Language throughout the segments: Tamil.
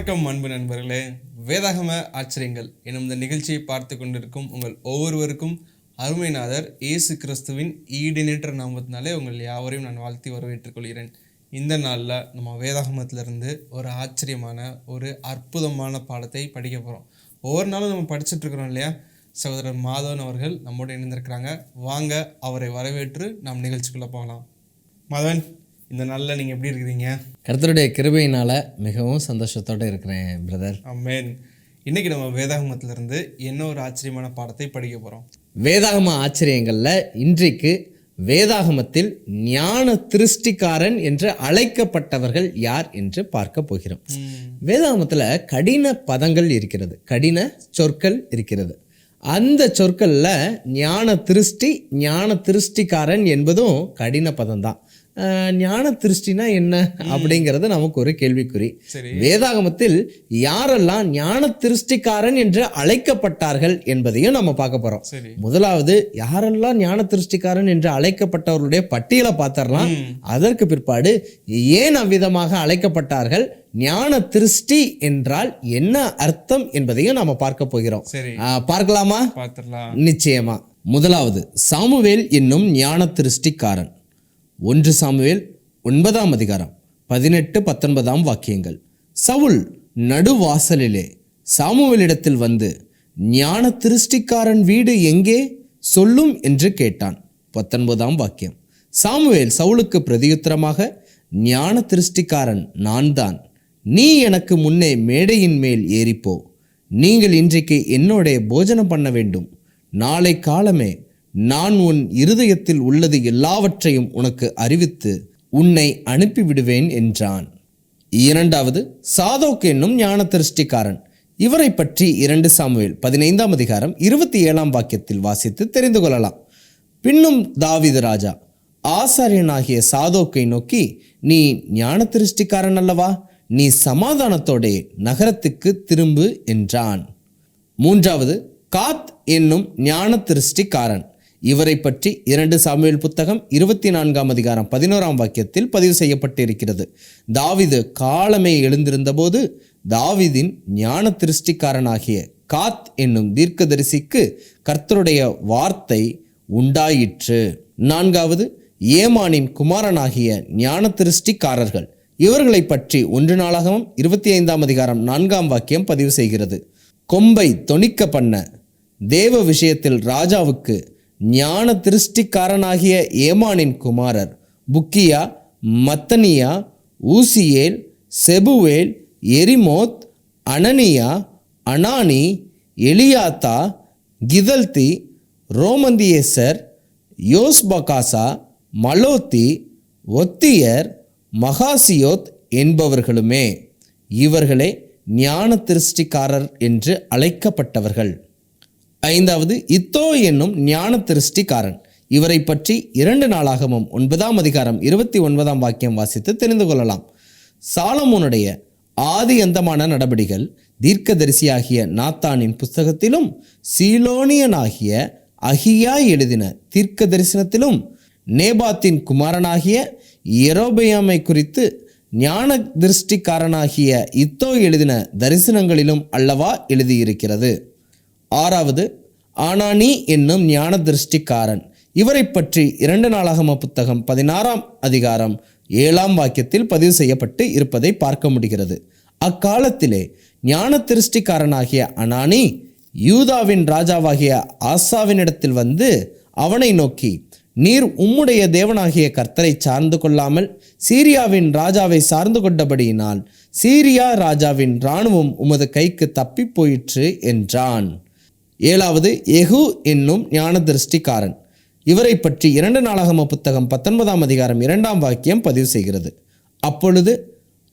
வணக்கம் அன்பு நண்பர்களே. வேதாகம ஆச்சரியங்கள் எனும் இந்த நிகழ்ச்சியை பார்த்து கொண்டிருக்கும் உங்கள் ஒவ்வொருவருக்கும் அருமைநாதர் இயேசு கிறிஸ்துவின் ஈடினேற்ற நாமத்தினாலே உங்கள் யாவரையும் நான் வாழ்த்தி வரவேற்றுக் கொள்கிறேன். இந்த நாளில் நம்ம வேதாகமத்திலிருந்து ஒரு ஆச்சரியமான ஒரு அற்புதமான பாடத்தை படிக்க போகிறோம் ஒவ்வொரு நாளும் நம்ம படிச்சுட்டு இருக்கிறோம் இல்லையா? சகோதரர் மாதவன் அவர்கள் நம்மோடு இணைந்திருக்கிறாங்க. வாங்க அவரை வரவேற்று நாம் நிகழ்ச்சிக்குள்ளே போகலாம். மாதவன். இந்த நாளில் நீங்கள் எப்படி இருக்கிறீங்க? கர்த்தருடைய கிருபையினால மிகவும் சந்தோஷத்தோட இருக்கிறேன் பிரதர். அம்மேன் இன்னைக்கு நம்ம வேதாகமத்திலிருந்து என்ன ஒரு ஆச்சரியமான பாடத்தை படிக்க போகிறோம் வேதாகம ஆச்சரியங்கள்ல இன்றைக்கு வேதாகமத்தில் ஞான திருஷ்டிக்காரன் என்று அழைக்கப்பட்டவர்கள் யார் என்று பார்க்க போகிறோம். வேதாகமத்துல கடின பதங்கள் இருக்கிறது கடின சொற்கள் இருக்கிறது. அந்த சொற்கள்ல ஞான திருஷ்டி ஞான திருஷ்டிக்காரன் என்பதும் கடின பதம்தான். ஞான திருஷ்டினா என்ன அப்படிங்கிறது நமக்கு ஒரு கேள்விக்குறி. வேதாகமத்தில் யாரெல்லாம் ஞான திருஷ்டிக்காரன் என்று அழைக்கப்பட்டார்கள் என்பதையும் நம்ம பார்க்க போறோம். முதலாவது யாரெல்லாம் ஞான திருஷ்டிக்காரன் என்று அழைக்கப்பட்டவர்களுடைய பட்டியலை பார்த்தரலாம் அதற்கு பிற்பாடு ஏன் அவ்விதமாக அழைக்கப்பட்டார்கள்? ஞான திருஷ்டி என்றால் என்ன அர்த்தம் என்பதையும் நாம பார்க்க போகிறோம். பார்க்கலாமா? நிச்சயமா. முதலாவது சாமுவேல் என்னும் ஞான திருஷ்டிக்காரன். ஒன்று சாமுவேல் ஒன்பதாம் அதிகாரம் பதினெட்டு பத்தொன்பதாம் வாக்கியங்கள். சவுல் நடுவாசலிலே சாமுவேலிடத்தில் வந்து ஞான திருஷ்டிக்காரன் வீடு எங்கே? சொல்லும் என்று கேட்டான். பத்தொன்பதாம் வாக்கியம். சாமுவேல் சவுலுக்கு பிரதியுத்தரமாக ஞான திருஷ்டிக்காரன் நான் தான் நீ எனக்கு முன்னே மேடையின் மேல் ஏறிப்போ. நீங்கள் இன்றைக்கு என்னோட போஜனம் பண்ண வேண்டும். நாளை காலமே நான் உன் இருதயத்தில் உள்ளது எல்லாவற்றையும் உனக்கு அறிவித்து உன்னை அனுப்பிவிடுவேன் என்றான். இரண்டாவது சாதோக் என்னும் ஞான திருஷ்டிக்காரன் இவரை பற்றி இரண்டு சாமுவேல் பதினைந்தாம் அதிகாரம் இருபத்தி ஏழாம் வாக்கியத்தில் வாசித்து தெரிந்து கொள்ளலாம். பின்னும் தாவிது ராஜா ஆசாரியனாகிய சாதோக்கை நோக்கி நீ ஞான திருஷ்டிக்காரன் அல்லவா? நீ சமாதானத்தோடே நகரத்துக்கு திரும்பு என்றான். மூன்றாவது காத் என்னும் ஞான திருஷ்டிக்காரன் இவரை பற்றி இரண்டு சாமுவேல் புத்தகம் இருபத்தி நான்காம் அதிகாரம் பதினோராம் வாக்கியத்தில் பதிவு செய்யப்பட்டிருக்கிறது. தாவிது காலமே எழுந்திருந்தபோது தாவிதின் ஞான திருஷ்டிக்காரனாகிய காத் என்னும் தீர்க்கதரிசிக்கு கர்த்தருடைய வார்த்தை உண்டாயிற்று. நான்காவது ஏமானின் குமாரனாகிய ஞான திருஷ்டிக்காரர்கள். இவர்களை பற்றி ஒன்று நாளாகவும் இருபத்தி ஐந்தாம் அதிகாரம் நான்காம் வாக்கியம் பதிவு செய்கிறது. கொம்பை தொனிக்க பண்ண தேவ விஷயத்தில் ராஜாவுக்கு ஞான திருஷ்டிக்காரனாகிய ஏமானின் குமாரர் Bukkiah Mattaniah Uzziel Shebuel Jerimoth Hananiah Hanani Eliathah Giddalti Romamtiezer Joshbekashah Mallothi Hothir Mahazioth என்பவர்களுமே. இவர்களே ஞான திருஷ்டிக்காரர் என்று அழைக்கப்பட்டவர்கள். ஐந்தாவது இத்தோ என்னும் ஞான திருஷ்டிக்காரன் இவரை பற்றி இரண்டு நாளாகவும் ஒன்பதாம் அதிகாரம் இருபத்தி ஒன்பதாம் வாக்கியம் வாசித்து தெரிந்து கொள்ளலாம். சாலமோனுடைய ஆதி அந்தமான நடபடிகள் தீர்க்கதரிசியாகிய நாத்தானின் புஸ்தகத்திலும் சீலோனியனாகிய அகியா எழுதின தீர்க்க தரிசனத்திலும் நேபாத்தின் குமாரனாகிய எரோபயாமை குறித்து ஞான திருஷ்டிக்காரனாகிய இத்தோ எழுதின தரிசனங்களிலும் அல்லவா எழுதியிருக்கிறது. ஆறாவது ஆனானி என்னும் ஞான திருஷ்டிக்காரன் இவரை பற்றி இரண்டு நாளாகம புத்தகம் பதினாறாம் அதிகாரம் ஏழாம் வாக்கியத்தில் பதிவு செய்யப்பட்டு இருப்பதை பார்க்க முடிகிறது. அக்காலத்திலே ஞான திருஷ்டிக்காரனாகிய அனானி யூதாவின் ராஜாவாகிய ஆசாவினிடத்தில் வந்து அவனை நோக்கி நீர் உம்முடைய தேவனாகிய கர்த்தரை சார்ந்து கொள்ளாமல் சீரியாவின் ராஜாவை சார்ந்து கொண்டபடியினால் சீரியா ராஜாவின் இராணுவம் உமது கைக்கு தப்பிப் போயிற்று என்றான். ஏழாவது எகு என்னும் ஞான திருஷ்டிக்காரன் இவரை பற்றி இரண்டு நாளாகம புத்தகம் பத்தொன்பதாம் அதிகாரம் இரண்டாம் வாக்கியம் பதிவு செய்கிறது. அப்பொழுது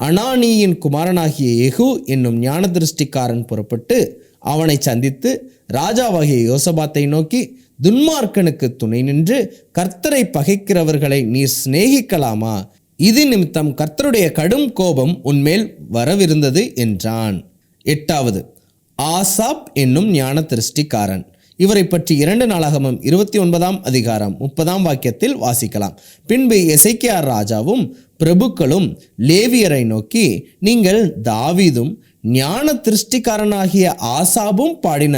அனானியின் குமாரனாகிய எகு என்னும் ஞான திருஷ்டிக்காரன் புறப்பட்டு அவனை சந்தித்து ராஜாவாகிய யோசபாத்தை நோக்கி துன்மார்க்கனுக்கு துணை நின்று கர்த்தரை பகைக்கிறவர்களை நீர் சிநேகிக்கலாமா? இது நிமித்தம் கர்த்தருடைய கடும் கோபம் உன்மேல் வரவிருந்தது என்றான். எட்டாவது ஆசாப் என்னும் ஞான திருஷ்டிக்காரன் இவரை பற்றி இரண்டு நாளாகமம் இருபத்தி ஒன்பதாம் அதிகாரம் முப்பதாம் வாக்கியத்தில் வாசிக்கலாம். பின்பு எசைக்கியார் ராஜாவும் பிரபுக்களும் லேவியரை நோக்கி நீங்கள் தாவீதும் ஞான திருஷ்டிக்காரனாகிய ஆசாபும் பாடின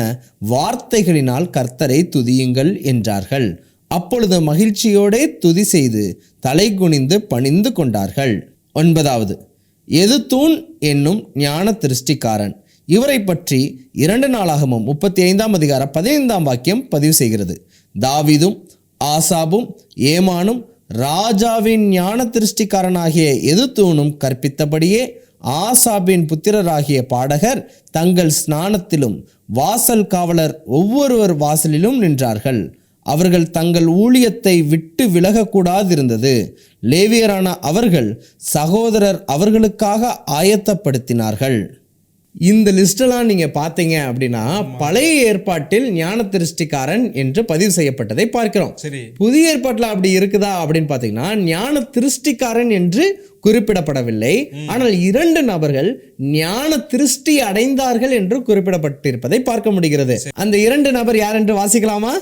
வார்த்தைகளினால் கர்த்தரை துதியுங்கள் என்றார்கள். அப்பொழுது மகிழ்ச்சியோடே துதி செய்து தலை குனிந்து பணிந்து கொண்டார்கள். ஒன்பதாவது எது தூண் என்னும் ஞான திருஷ்டிக்காரன் இவரை பற்றி இரண்டு நாளாகமும் முப்பத்தி ஐந்தாம் அதிகார பதினைந்தாம் வாக்கியம் பதிவு செய்கிறது. தாவிதும் ஆசாபும் ஏமானும் ராஜாவின் ஞான திருஷ்டிக்காரனாகிய எதுதூனும் கற்பித்தபடியே ஆசாபின் புத்திரராகிய பாடகர் தங்கள் ஸ்நானத்திலும் வாசல் காவலர் ஒவ்வொருவர் வாசலிலும் நின்றார்கள். அவர்கள் தங்கள் ஊழியத்தை விட்டு விலகக்கூடாதிருந்தது. லேவியரான அவர்கள் சகோதரர் அவர்களுக்காக ஆயத்தப்படுத்தினார்கள். இந்த லிஸ்டெல்லாம் நீங்கள் பார்த்தீங்க அப்படின்னா பழைய ஏற்பாட்டில் ஞான திருஷ்டிக்காரன் என்று பதிவு செய்யப்பட்டதை பார்க்கிறோம். சரி. புதிய ஏற்பாட்டில் அப்படி இருக்குதா அப்படின்னு பார்த்தீங்கன்னா ஞான திருஷ்டிக்காரன் என்று குறிப்பிடப்படவில்லை. ஆனால் இரண்டு நபர்கள் ஞான திருஷ்டி அடைந்தார்கள் என்று குறிப்பிடப்பட்டிருப்பதை பார்க்க முடிகிறது. அந்த இரண்டு நபர் யார் என்று வாசிக்கலாமா?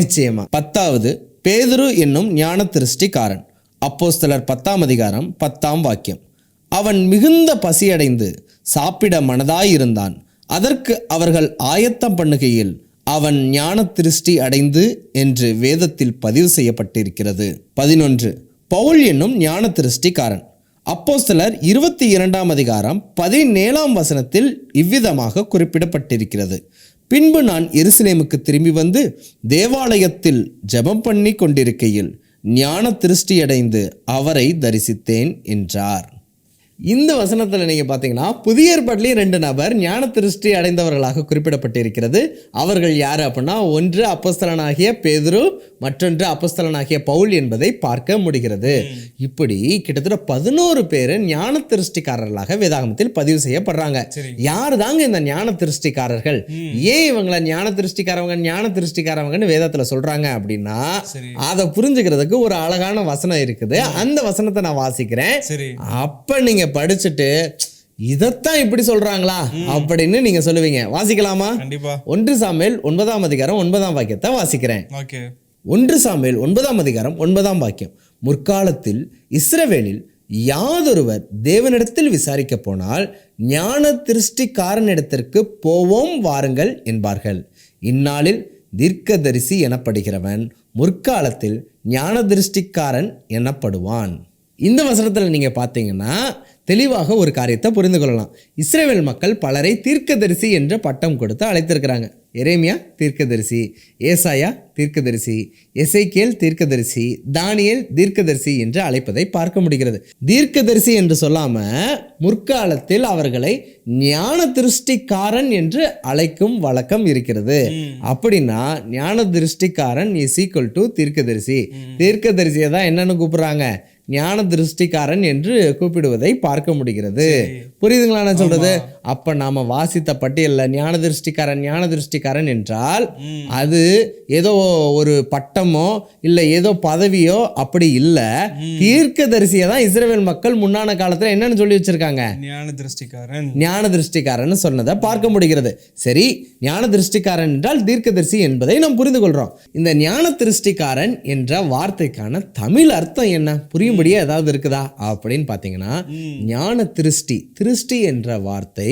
நிச்சயமா. பத்தாவது பேதுரு என்னும் ஞான திருஷ்டிக்காரன் அப்போஸ்தலர் பத்தாம் அதிகாரம் பத்தாம் வாக்கியம். அவன் மிகுந்த பசியடைந்து சாப்பிட மனதாயிருந்தான். அதற்கு அவர்கள் ஆயத்தம் பண்ணுகையில் அவன் ஞான திருஷ்டி அடைந்து என்று வேதத்தில் பதிவு செய்யப்பட்டிருக்கிறது. பதினொன்று. பவுல் என்னும் ஞான திருஷ்டிக்காரன் அப்போ சிலர் இருபத்தி இரண்டாம் அதிகாரம் பதினேழாம் வசனத்தில் இவ்விதமாக குறிப்பிடப்பட்டிருக்கிறது. பின்பு நான் எருசலேமுக்கு திரும்பி வந்து தேவாலயத்தில் ஜெபம் பண்ணி கொண்டிருக்கையில் ஞான திருஷ்டியடைந்து அவரை தரிசித்தேன் என்றார். இந்த வசனத்தில் நீங்கள் பார்த்தீங்கன்னா புதிய ஏற்பாட்டிலேயே ரெண்டு நபர் ஞான திருஷ்டி அடைந்தவர்களாக குறிப்பிடப்பட்டிருக்கிறது. அவர்கள் யார் அப்படின்னா ஒன்று அப்பஸ்தலனாகிய பேதுரு மற்றொன்று அப்பஸ்தலனாகிய பவுல் என்பதை பார்க்க முடிகிறது. இப்படி கிட்டத்தட்ட பதினோரு பேர் ஞான திருஷ்டிக்காரர்களாக வேதாகமத்தில் பதிவு செய்யப்படுறாங்க. யார் தாங்க இந்த ஞான திருஷ்டிக்காரர்கள்? ஏன் இவங்களை ஞான திருஷ்டிக்காரவங்க ஞான திருஷ்டிக்காரவங்கன்னு வேதத்தில் சொல்றாங்க அப்படின்னா அதை புரிஞ்சுக்கிறதுக்கு ஒரு அழகான வசனம் இருக்குது. அந்த வசனத்தை நான் வாசிக்கிறேன். அப்ப நீங்க படிச்சுட்டு இதைத்தான் இப்படி சொல்றாங்களா? அப்படின்னு நீங்க சொல்லுவீங்க. வாசிக்கலாமா? கண்டிப்பா. ஒன்று சாமுவேல் ஒன்பதாம் அதிகாரம் ஒன்பதாம் வாக்கியத்தை வாசிக்கிறேன். ஒன்று சாமுவேல் ஒன்பதாம் அதிகாரம் ஒன்பதாம் வாக்கியம். முற்காலத்தில் இஸ்ரவேலில் யாதொருவர் தேவனிடத்தில் விசாரிக்க போனால் ஞான திருஷ்டிக்காரனிடத்திற்கு போவோம் வாருங்கள் என்பார்கள். இந்நாளில் தீர்க்கதரிசி எனப்படுகிறவன் முற்காலத்தில் ஞான திருஷ்டிக்காரன் எனப்படுவான். இந்த வசனத்தில் நீங்கள் பார்த்தீங்கன்னா தெளிவாக ஒரு காரியத்தை புரிந்து கொள்ளலாம். இஸ்ரேல் மக்கள் பலரை தீர்க்கதரிசி என்ற பட்டம் கொடுத்து அழைத்திருக்கிறாங்க. எரேமியா தீர்க்கதரிசி ஏசாயா தீர்க்கதரிசி எசைக்கேல் தீர்க்கதரிசி தானியேல் தீர்க்கதரிசி என்று அழைப்பதை பார்க்க முடிகிறது. தீர்க்கதரிசி என்று சொல்லாம முற்காலத்தில் அவர்களை ஞான திருஷ்டிக்காரன் என்று அழைக்கும் வழக்கம் இருக்கிறது. அப்படின்னா ஞான திருஷ்டிக்காரன் இஸ் ஈக்குவல் டு தீர்க்கதரிசி தீர்க்கதரிசியை தான் என்னன்னு கூப்பிடுறாங்க? ஞான திருஷ்டிக்காரன் என்று கூப்பிடுவதை பார்க்க முடிகிறது. புரியுதுங்களா நான் சொல்றது? அப்ப நாம வாசித்த பட்டியல்ல ஞான திருஷ்டிக்காரன் ஞான திருஷ்டிக்காரன் என்றால் அது ஏதோ ஒரு பட்டமோ இல்ல ஏதோ பதவியோ அப்படி இல்ல. தீர்க்கதரிசியை தான் இஸ்ரவேல் மக்கள் முன்னான காலத்துல என்னன்னு சொல்லி வச்சிருக்காங்க? ஞான திருஷ்டிக்காரன் ஞான திருஷ்டிக்காரன் சொன்னதை பார்க்க முடிகிறது. சரி ஞான திருஷ்டிக்காரன் என்றால் தீர்க்கதரிசி என்பதை நாம் புரிந்து கொள்றோம். இந்த ஞான திருஷ்டிக்காரன் என்ற வார்த்தைக்கான தமிழ் அர்த்தம் என்ன? புரியும்படியே ஏதாவது இருக்குதா? அப்படின்னு பார்த்தீங்கன்னா ஞான திருஷ்டி திருஷ்டி என்ற வார்த்தை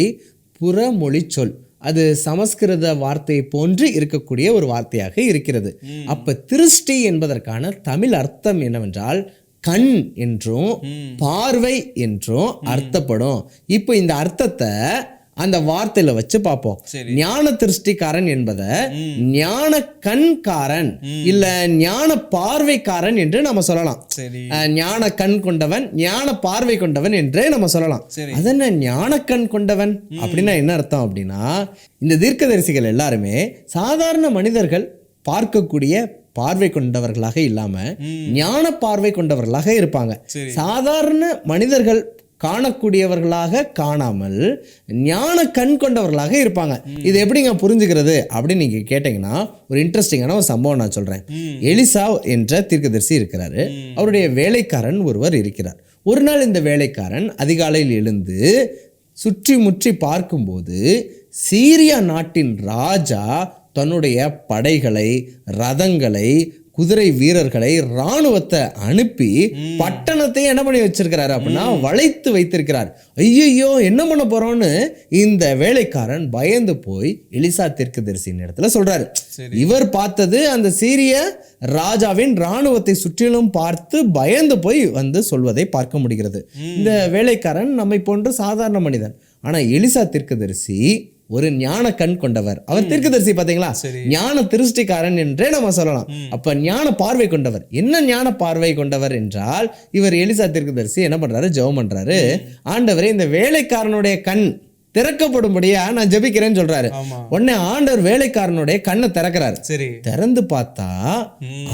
புறமொழி சொல் அது சமஸ்கிருத வார்த்தை போன்று இருக்கக்கூடிய ஒரு வார்த்தையாக இருக்கிறது. அப்ப திருஷ்டி என்பதற்கான தமிழ் அர்த்தம் என்னவென்றால் கண் என்றும் பார்வை என்றும் அர்த்தப்படும். இப்போ இந்த அர்த்தத்தை அந்த வார்த்தையில வச்சு பார்ப்போம். ஞான திருஷ்டிக்காரன் என்பதை ஞான கண்காரன் இல்ல ஞான பார்வைக்காரன் என்று நம்ம சொல்லலாம். ஞான கண் கொண்டவன் ஞான பார்வை கொண்டவன் என்றே நம்ம சொல்லலாம். சரி. அது என்ன ஞான கண் கொண்டவன்? அப்படின்னா என்ன அர்த்தம் அப்படின்னா இந்த தீர்க்கதரிசிகள் எல்லாருமே சாதாரண மனிதர்கள் பார்க்கக்கூடிய பார்வை கொண்டவர்களாக இல்லாம ஞான பார்வை கொண்டவர்களாக இருப்பாங்க. சாதாரண மனிதர்கள் காணக்கூடியவர்களாக காணாமல் ஞான கண் கொண்டவர்களாக இருப்பாங்க. இது எப்படிங்க புரிஞ்சுக்கிறது? அப்படின்னு நீங்க கேட்டீங்கன்னா ஒரு இன்ட்ரெஸ்டிங்கான ஒரு சம்பவம் நான் சொல்றேன். எலிசா என்ற தீர்க்கதரிசி இருக்கிறாரு. அவருடைய வேலைக்காரன் ஒருவர் இருக்கிறார். ஒரு நாள் இந்த வேலைக்காரன் அதிகாலையில் எழுந்து சுற்றி முற்றி பார்க்கும்போது சீரியா நாட்டின் ராஜா தன்னுடைய படைகளை ரதங்களை குதிரை வீரர்களை இராணுவத்தை அனுப்பி பட்டணத்தை என்ன பண்ணி வச்சிருக்கிறாரு அப்படின்னா வளைத்து வைத்திருக்கிறார். ஐயோ என்ன பண்ண போறோம்னு இந்த வேலைக்காரன் பயந்து போய் எலிசா தீர்க்கதரிசியின் இடத்துல சொல்றாரு. இவர் பார்த்தது அந்த சீரிய ராஜாவின் இராணுவத்தை சுற்றிலும் பார்த்து பயந்து போய் வந்து சொல்வதை பார்க்க முடிகிறது. இந்த வேலைக்காரன் நம்மை போன்று சாதாரண மனிதன். ஆனா எலிசா தீர்க்கதரிசி ஒரு ஞான கண் கொண்டவர். அவர் தீர்க்கதரிசி பாத்தீங்களா. ஞான திருஷ்டிக்காரன் என்றே நம்ம சொல்லலாம். அப்ப ஞான பார்வை கொண்டவர். என்ன ஞான பார்வை கொண்டவர் என்றால் இவர் எலிசா தீர்க்கதரிசி என்ன பண்றாரு? ஜெபம் பண்றாரு. ஆண்டவரே இந்த வேலைக்காரனுடைய கண் திறக்கப்படும்படியா நான் ஜெபிக்கிறேன்னு சொல்றாரு. உடனே ஆண்டவர் வேலைக்காரனுடைய கண்ணை திறக்கிறாரு. சரி. திறந்து பார்த்தா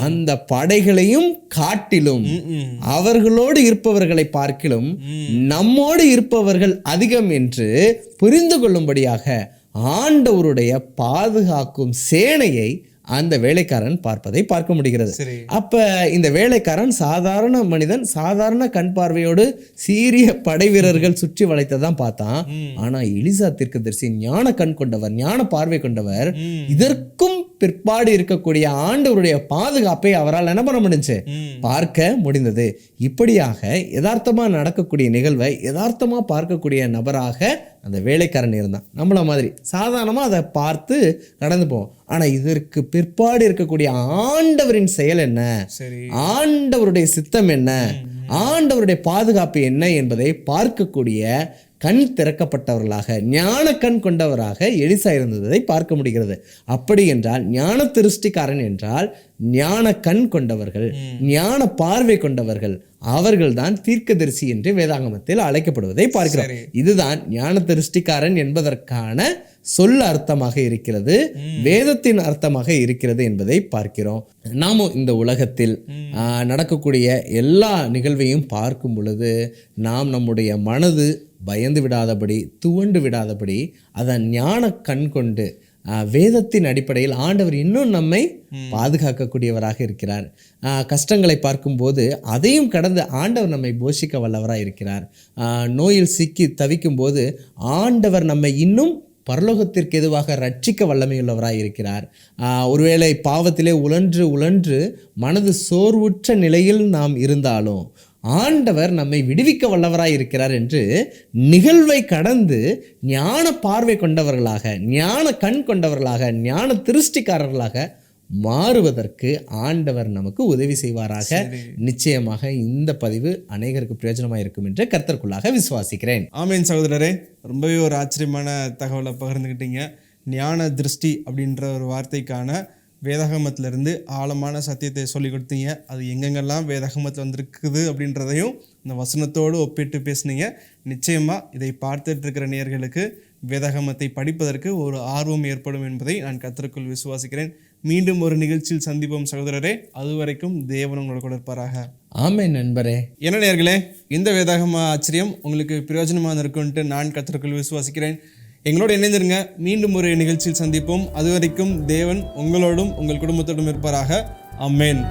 அந்த படைகளையும் காட்டிலும் அவர்களோடு இருப்பவர்களை பார்க்கிலும் நம்மோடு இருப்பவர்கள் அதிகம் என்று புரிந்து கொள்ளும்படியாக ஆண்டவருடைய பாதுகாக்கும் சேனையை அந்த வேலைக்காரன் பார்ப்பதை பார்க்க முடிகிறது. அப்ப இந்த வேலைக்காரன் சாதாரண மனிதன் சாதாரண கண் பார்வையோடு சீரிய படை வீரர்கள் சுற்றி வளைத்ததான் பார்த்தான். ஆனா எலிசா தீர்க்கதரிசி ஞான கண் கொண்டவர் ஞான பார்வை கொண்டவர். இதற்கும் பிற்பாடு இருக்கக்கூடிய ஆண்டவருடைய பாதுகாப்பை அவரால் என்ன பண்ண முடிஞ்சு? பார்க்க முடிந்தது. இப்படியாக யதார்த்தமா நடக்கக்கூடிய நிகழ்வை யதார்த்தமா பார்க்கக்கூடிய நபராக அந்த வேலைக்காரன் இருந்தான். நம்மள மாதிரி. சாதாரணமா அதை பார்த்து கடந்து போவோம் ஆனா இதற்கு பிற்பாடு இருக்கக்கூடிய ஆண்டவரின் செயல் என்ன? ஆண்டவருடைய சித்தம் என்ன? ஆண்டவருடைய பாதுகாப்பு என்ன என்பதை பார்க்கக்கூடிய கண் திறக்கப்பட்டவர்களாக ஞான கண் கொண்டவராக எலிசா இருந்ததை பார்க்க முடிகிறது. அப்படி என்றால் ஞான திருஷ்டிக்காரன் என்றால் ஞான கண் கொண்டவர்கள் ஞான பார்வை கொண்டவர்கள் அவர்கள்தான் தீர்க்கதரிசி என்று வேதாகமத்தில் அழைக்கப்படுவதை பார்க்கிறோம். இதுதான் ஞான திருஷ்டிக்காரன் என்பதற்கான சொல் அர்த்தமாக இருக்கிறது வேதத்தின் அர்த்தமாக இருக்கிறது என்பதை பார்க்கிறோம். நாமும் இந்த உலகத்தில் நடக்கக்கூடிய எல்லா நிகழ்வையும் பார்க்கும் பொழுது நாம் நம்முடைய மனது பயந்து விடாதபடி துவண்டு விடாதபடி அதன் ஞான கண் கொண்டு வேதத்தின் அடிப்படையில் ஆண்டவர் இன்னும் நம்மை பாதுகாக்கக்கூடியவராக இருக்கிறார். கஷ்டங்களை பார்க்கும்போது அதையும் கடந்து ஆண்டவர் நம்மை போஷிக்க வல்லவராக இருக்கிறார். நோயில் சிக்கி தவிக்கும் போது ஆண்டவர் நம்மை இன்னும் பரலோகத்திற்கு எதுவாக ரட்சிக்க வல்லமையுள்ளவராய் இருக்கிறார். ஒருவேளை பாவத்திலே உழன்று உழன்று மனது சோர்வுற்ற நிலையில் நாம் இருந்தாலும் ஆண்டவர் நம்மை விடுவிக்க வல்லவராய் இருக்கிறார் என்று நிகழ்வை கடந்து ஞான பார்வை கொண்டவர்களாக ஞான கண் கொண்டவர்களாக ஞான திருஷ்டிக்காரர்களாக மாறுவதற்கு ஆண்டவர் நமக்கு உதவி செய்வாராக. நிச்சயமாக இந்த பதிவு அநேகருக்கு பிரயோஜனமாக இருக்கும் என்று கர்த்தருக்குள்ளாக விசுவாசிக்கிறேன். ஆமீன் சகோதரரே. ரொம்பவே ஒரு ஆச்சரியமான தகவலை பகிர்ந்துக்கிட்டீங்க ஞான திருஷ்டி அப்படின்ற ஒரு வார்த்தைக்கான வேதாகமத்திலிருந்து ஆழமான சத்தியத்தை சொல்லி கொடுத்தீங்க. அது எங்கெங்கெல்லாம் வேதாகமத்தில் வந்திருக்குது அப்படின்றதையும் இந்த வசனத்தோடு ஒப்பிட்டு பேசுனீங்க. நிச்சயமாக இதை பார்த்துட்டு இருக்கிற நேயர்களுக்கு வேதாகமத்தை படிப்பதற்கு ஒரு ஆர்வம் ஏற்படும் என்பதை நான் கத்தருக்குள் விசுவாசிக்கிறேன். மீண்டும் ஒரு நிகழ்ச்சியில் சந்திப்போம் சகோதரரே. அதுவரைக்கும் தேவன் உங்களோட கூட இருப்பாராக. ஆமே நண்பரே. என்ன நேர்களே இந்த வேதாகம ஆச்சரியம் உங்களுக்கு பிரயோஜனமாக இருக்கும்ட்டு நான் கத்திற்குள் விசுவாசிக்கிறேன். எங்களோட இணைந்திருங்க. மீண்டும் ஒரு நிகழ்ச்சியில் சந்திப்போம். அதுவரைக்கும் தேவன் உங்களோடும் உங்கள் குடும்பத்தோடும் இருப்பாராக. அம்மேன்